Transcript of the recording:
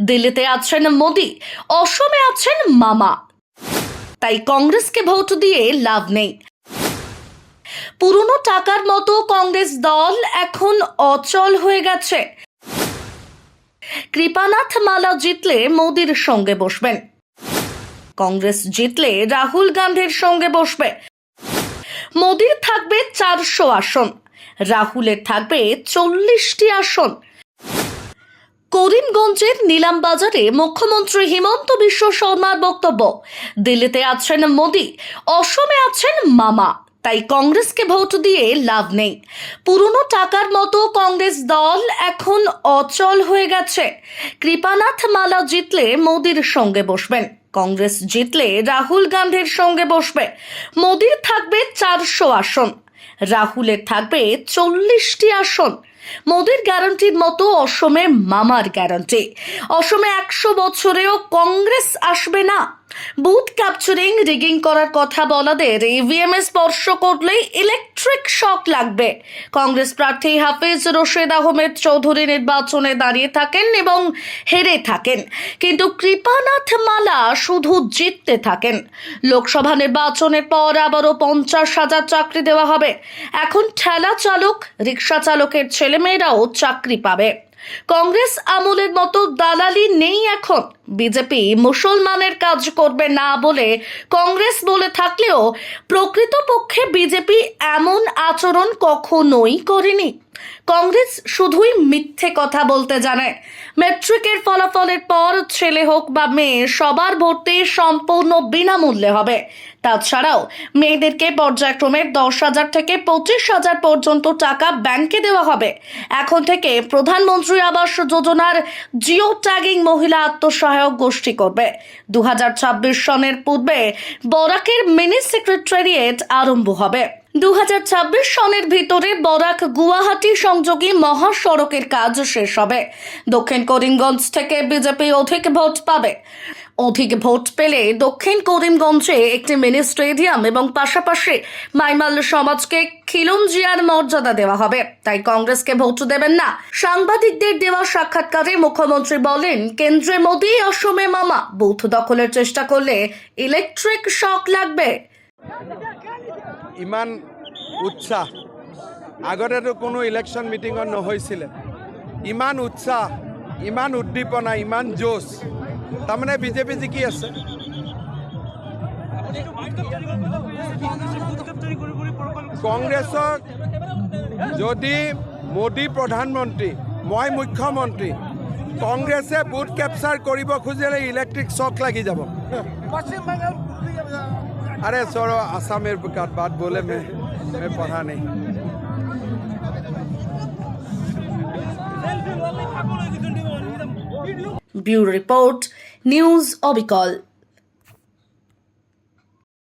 দিল্লিতে আছেন মোদি, অসমে আছেন মামা। তাই কংগ্রেসকে ভোট দিয়ে লাভ নেই। পুরনো টাকার মতো কংগ্রেস দল এখন অচল হয়ে গেছে। কৃপানাথ মালা জিতলে মোদির সঙ্গে বসবেন। কংগ্রেস জিতলে রাহুল গান্ধীর সঙ্গে বসবে। মোদির থাকবে চারশো আসন, রাহুলের থাকবে চল্লিশটি আসন। করিমগঞ্জের নিলামবাজারে মুখ্যমন্ত্রী হিমন্ত বিশ্ব শর্মার বক্তব্য। দিল্লিতে আছেন মোদি, অসমে আছেন মামা। তাই কংগ্রেসকে ভোট দিয়ে লাভ নেই। পুরনো টাকার মতো কংগ্রেস দল এখন অচল হয়ে গেছে। কৃপানাথ মালা জিতলে মোদির সঙ্গে বসবেন। কংগ্রেস জিতলে রাহুল গান্ধীর সঙ্গে বসবে। মোদির থাকবে চারশো আসন। রাহুলের থাকবে চল্লিশটি আসন। মোদির গ্যারান্টির মতো অসমে মামার গ্যারান্টি। অসমে একশো বছরেও কংগ্রেস আসবে না। বুথ ক্যাপচারিং রিগিং করার কথা বলাদের ইভিএম এ স্পর্শ করলেই ইলেকট্রিক শক লাগবে। কংগ্রেস প্রার্থী হাফিজ রশিদ আহমেদ চৌধুরী নির্বাচনে দাঁড়িয়ে থাকেন এবং হেরে থাকেন। কিন্তু কৃপানাথ মালা শুধু জিততে থাকেন। লোকসভা নির্বাচনের পর আবারও পঞ্চাশ হাজার চাকরি দেওয়া হবে। এখন ঠেলা চালক, রিক্সা চালকের ছেলেমেয়েরাও চাকরি পাবে। কংগ্রেস আমলের মতো দালালি নেই এখন। বিজেপি মুসলমানের কাজ করবে না বলে কংগ্রেস বলে থাকলেও প্রকৃতপক্ষে বিজেপি এমন আচরণ কখনোই করেনি। কংগ্রেস শুধুই মিথ্যে কথা বলতে জানে। ম্যাট্রিকের ফলাফলের পর ছেলে হোক বা মেয়ে, সবার ভর্তি সম্পূর্ণ বিনামূল্যে হবে। তাছাড়াও মেয়েদেরকে পর্যায়ক্রমে দশ হাজার থেকে পঁচিশ হাজার পর্যন্ত টাকা ব্যাংকে দেওয়া হবে। এখন থেকে প্রধানমন্ত্রী আবাস যোজনার জিও ট্যাগিং মহিলা আত্মসহায়ক গোষ্ঠী করবে। দু হাজার ছাব্বিশ সনের পূর্বে বরাকের মিনি সেক্রেটারিয়েট আরম্ভ হবে। দু হাজার ছাব্বিশ সনের ভিতরে বরাক গুয়াহাটি সংযোগী মহাসড়কের কাজ শেষ হবে। দক্ষিণ করিমগঞ্জ থেকে বিজেপি অধিক ভোট পাবে। অধিক ভোট পেলে দক্ষিণ করিমগঞ্জে একটি মিনি স্টেডিয়াম এবং পাশাপাশি মাইমাল সমাজকে খিলঞ্জিয়ার মর্যাদা দেওয়া হবে। তাই কংগ্রেসকে ভোট দেবেন না। সাংবাদিকদের দেওয়া সাক্ষাৎকারে মুখ্যমন্ত্রী বলেন, কেন্দ্রে মোদী, অসমে মামা। বুথ দখলের চেষ্টা করলে ইলেকট্রিক শক লাগবে। ইমান উৎসাহ। আগতেতো কোনো ইলেকশ্যন মিটিঙত নহৈছিলে ইমান উৎসাহ ইমান উদ্দীপনা ইমান জোচ তাৰমানে বিজেপি জিকি আছে? কংগ্ৰেছক যদি মোদী প্ৰধানমন্ত্ৰী মই মুখ্যমন্ত্ৰী কংগ্ৰেছে বুথ কেপচাৰ কৰিব খুজিলে ইলেক্ট্ৰিক শ্বক লাগি যাব। আৰে চৰ আছামেৰ বাট বোলে মে में पढ़ा नहीं ब्यूरो रिपोर्ट न्यूज ओबिकॉल